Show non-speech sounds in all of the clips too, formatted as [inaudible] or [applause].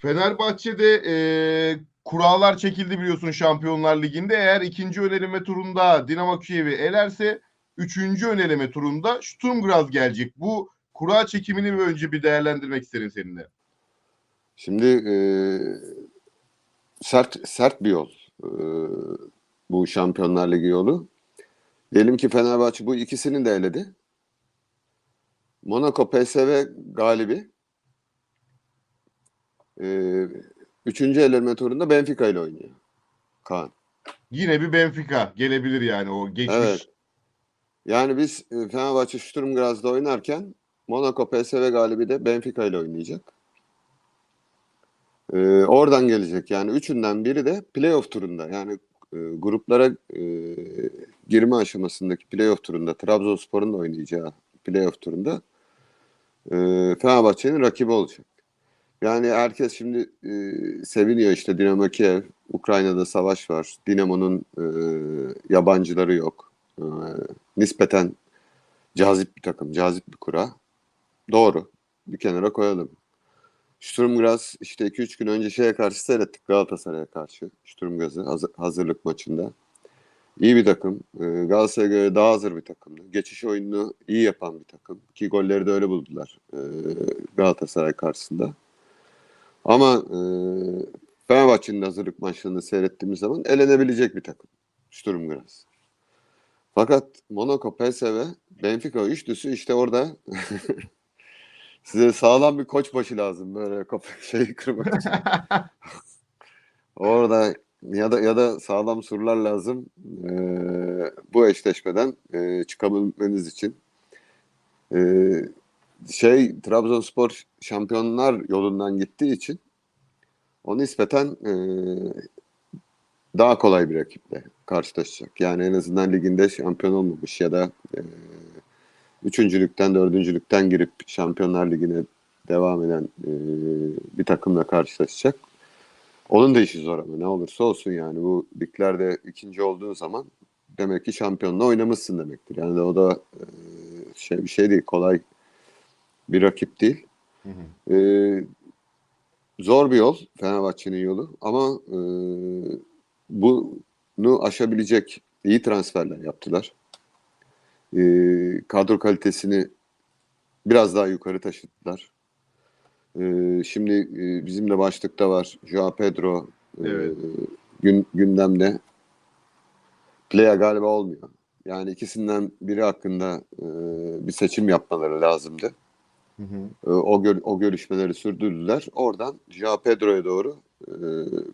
Fenerbahçe'de e, kurallar çekildi biliyorsun Şampiyonlar Ligi'nde. Eğer ikinci öneleme turunda Dinamo Kiev'i elerse üçüncü öneleme turunda Sturm Graz gelecek. Bu kura çekimini bir önce bir değerlendirmek isterim seninle. Şimdi e, sert sert bir yol e, bu Şampiyonlar Ligi yolu. Diyelim ki Fenerbahçe bu ikisini de eledi. Monaco PSV galibi. E, üçüncü eleme turunda Benfica ile oynuyor. Kaan. Yine bir Benfica gelebilir yani o geçmiş. Evet. Yani biz e, Fenerbahçe Sturm Graz'da oynarken Monaco PSV galibi de Benfica ile oynayacak. Ee, oradan gelecek. Yani üçünden biri de playoff turunda. Yani e, gruplara e, girme aşamasındaki playoff turunda Trabzonspor'un da oynayacağı playoff turunda e, Fenerbahçe'nin rakibi olacak. Yani herkes şimdi e, seviniyor işte Dinamo Kiev, Ukrayna'da savaş var. Dinamo'nun e, yabancıları yok. E, nispeten cazip bir takım, cazip bir kura. Doğru. Bir kenara koyalım. Sturm Graz işte 2-3 gün önce şeye karşı seyrettik Galatasaray'a karşı. Sturm Graz'ı hazır- hazırlık maçında. İyi bir takım. Ee, Galatasaray'a göre daha hazır bir takımdı. Geçiş oyununu iyi yapan bir takım. Ki golleri de öyle buldular ee, Galatasaray karşısında. Ama e, Fenerbahçe'nin hazırlık maçlarını seyrettiğimiz zaman elenebilecek bir takım. Sturm Graz. Fakat Monaco, PSV, Benfica üçlüsü işte orada [laughs] size sağlam bir koç başı lazım böyle kafa [laughs] şey kırmak için. [laughs] Orada ya da ya da sağlam surlar lazım eee, bu eşleşmeden eee, çıkabilmeniz için. Eee, şey Trabzonspor şampiyonlar yolundan gittiği için o nispeten eee, daha kolay bir rakiple karşılaşacak. Yani en azından liginde şampiyon olmamış ya da eee, üçüncülükten, dördüncülükten girip Şampiyonlar Ligi'ne devam eden eee, bir takımla karşılaşacak. Onun da işi zor ama ne olursa olsun yani bu liglerde ikinci olduğun zaman demek ki şampiyonla oynamışsın demektir. Yani o da eee, şey bir şey değil, kolay bir rakip değil. Hı hı. Ee, zor bir yol Fenerbahçe'nin yolu ama e, bunu aşabilecek iyi transferler yaptılar. Ee, kadro kalitesini biraz daha yukarı taşıdılar. Ee, şimdi e, bizim de başlıkta var. Joao Pedro e, Evet. gün, gündemde. Playa galiba olmuyor. Yani ikisinden biri hakkında e, bir seçim yapmaları lazımdı. Hı hı. E, o gör- o görüşmeleri sürdürdüler. Oradan Joao Pedro'ya doğru e,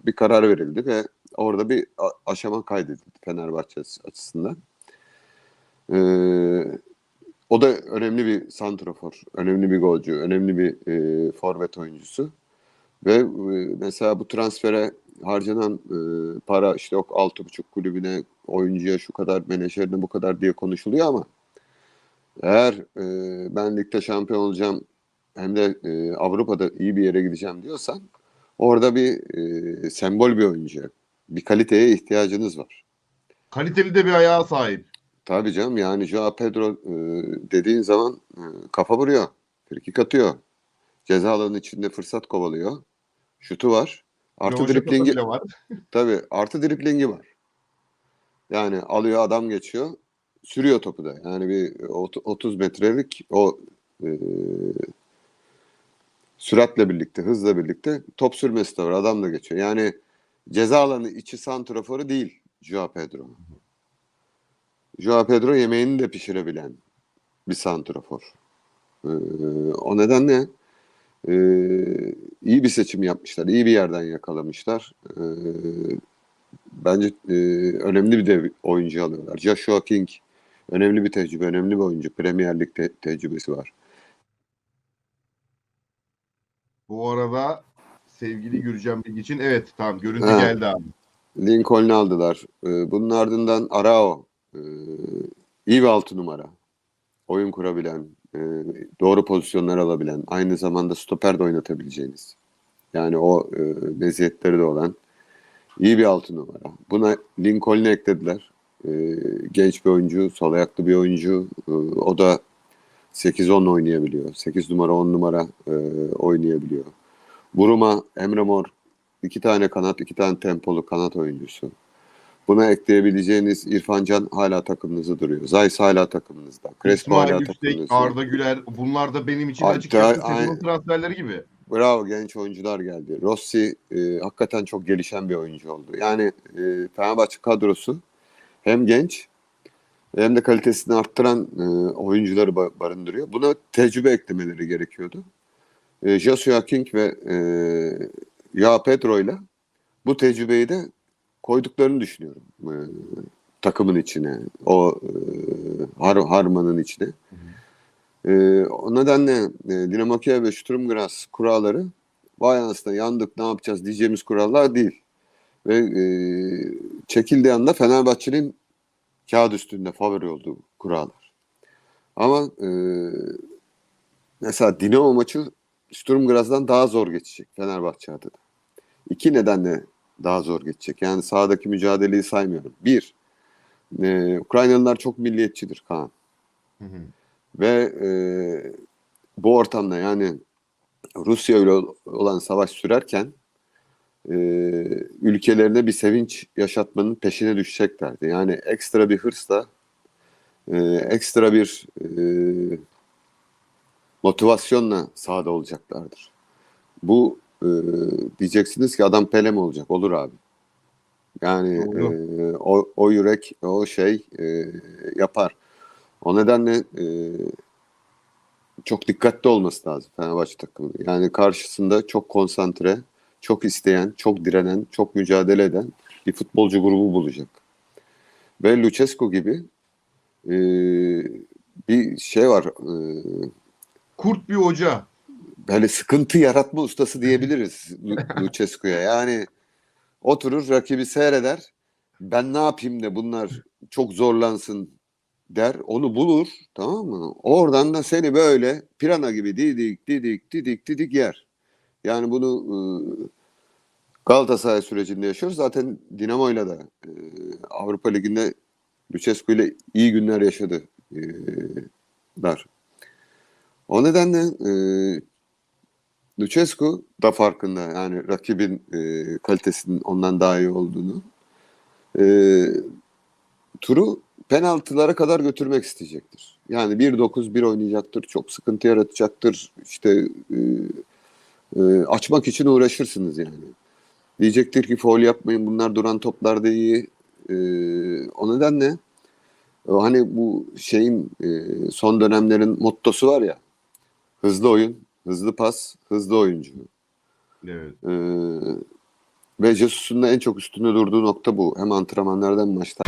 bir karar verildi ve orada bir aşama kaydedildi Fenerbahçe açısından. E, o da önemli bir santrafor, önemli bir golcü, önemli bir e, forvet oyuncusu. Ve e, mesela bu transfere harcanan e, para işte yok 6,5 kulübüne, oyuncuya şu kadar, menajerine bu kadar diye konuşuluyor ama eğer e, ben ligde şampiyon olacağım hem de e, Avrupa'da iyi bir yere gideceğim diyorsan orada bir e, sembol bir oyuncuya, bir kaliteye ihtiyacınız var. Kaliteli de bir ayağa sahip. Tabii canım yani Joao Pedro e, dediğin zaman e, kafa vuruyor, frikik atıyor. Ceza alanının içinde fırsat kovalıyor. Şutu var. Artı Rövaşatası driplingi var. tabii artı driplingi var. Yani alıyor adam geçiyor. Sürüyor topu da. Yani bir ot- 30 metrelik o e, süratle birlikte, hızla birlikte top sürmesi de var. Adam da geçiyor. Yani ceza alanı içi santraforu değil Joao Pedro. Joao Pedro yemeğini de pişirebilen bir santrafor. Ee, o nedenle e, iyi bir seçim yapmışlar. iyi bir yerden yakalamışlar. Ee, bence e, önemli bir de oyuncu alıyorlar. Joshua King önemli bir tecrübe, önemli bir oyuncu. Premier Lig te- tecrübesi var. Bu arada sevgili Gürcan Bilgi için evet tamam görüntü Ha. geldi abi. Lincoln'u aldılar. Ee, bunun ardından Arao. Ee, iyi bir altı numara. Oyun kurabilen, e, doğru pozisyonlar alabilen, aynı zamanda stoper de oynatabileceğiniz. Yani o meziyetleri de olan iyi bir altı numara. Buna Lincoln'u eklediler. Ee, genç bir oyuncu, sol ayaklı bir oyuncu. Ee, o da 8-10 oynayabiliyor. 8 numara, 10 numara e, oynayabiliyor. Buruma, Emre Mor iki tane kanat, iki tane tempolu kanat oyuncusu. Buna ekleyebileceğiniz İrfan Can hala takımınızda duruyor. Zayis hala takımınızda. Crespo İsmail hala Yüksek, takımınızda. Arda Güler bunlar da benim için Hatta açıkçası transferleri gibi. Bravo genç oyuncular geldi. Rossi e, hakikaten çok gelişen bir oyuncu oldu. Yani e, Fenerbahçe kadrosu hem genç hem de kalitesini arttıran e, oyuncuları ba- barındırıyor. Buna tecrübe eklemeleri gerekiyordu. E, Joshua King ve e, Ya Pedro ile bu tecrübeyi de koyduklarını düşünüyorum. E, takımın içine, o e, Har- Harman'ın içine. Ee, o nedenle e, Dinamo Kiev ve Sturm Graz kuralları vay anasını yandık ne yapacağız diyeceğimiz kurallar değil. Ve e, çekildiği anda Fenerbahçe'nin kağıt üstünde favori olduğu kurallar. Ama e, mesela Dinamo maçı Sturm Graz'dan daha zor geçecek Fenerbahçe adına. İki nedenle daha zor geçecek. Yani sahadaki mücadeleyi saymıyorum. Bir, e, Ukraynalılar çok milliyetçidir Kaan. Hı hı. Ve e, bu ortamda yani Rusya ile olan savaş sürerken e, ülkelerine bir sevinç yaşatmanın peşine düşeceklerdi. Yani ekstra bir hırsla, e, ekstra bir e, motivasyonla sahada olacaklardır. Bu e, diyeceksiniz ki adam Pele mi olacak? Olur abi. Yani e, o, o yürek, o şey e, yapar. O nedenle e, çok dikkatli olması lazım Fenerbahçe takımı. Yani karşısında çok konsantre, çok isteyen, çok direnen, çok mücadele eden bir futbolcu grubu bulacak. Ve Lucescu gibi e, bir şey var. E, Kurt bir hoca. böyle sıkıntı yaratma ustası diyebiliriz Lu- [laughs] Lucescu'ya. Yani oturur rakibi seyreder. Ben ne yapayım da bunlar çok zorlansın der. Onu bulur tamam mı? Oradan da seni böyle pirana gibi didik didik didik didik yer. Yani bunu e, Galatasaray sürecinde yaşıyoruz. Zaten Dinamo'yla da e, Avrupa Ligi'nde Lucescu ile iyi günler yaşadı. E, dar. O nedenle e, Lucescu da farkında yani rakibin e, kalitesinin ondan daha iyi olduğunu. E, turu penaltılara kadar götürmek isteyecektir. Yani 1-9-1 oynayacaktır. Çok sıkıntı yaratacaktır. İşte e, e, açmak için uğraşırsınız yani. Diyecektir ki foul yapmayın bunlar duran toplar da iyi. E, o nedenle o hani bu şeyin e, son dönemlerin mottosu var ya hızlı oyun, hızlı pas, hızlı oyuncu. Evet. Ee, ve Jesus'un en çok üstünde durduğu nokta bu. Hem antrenmanlarda hem maçta.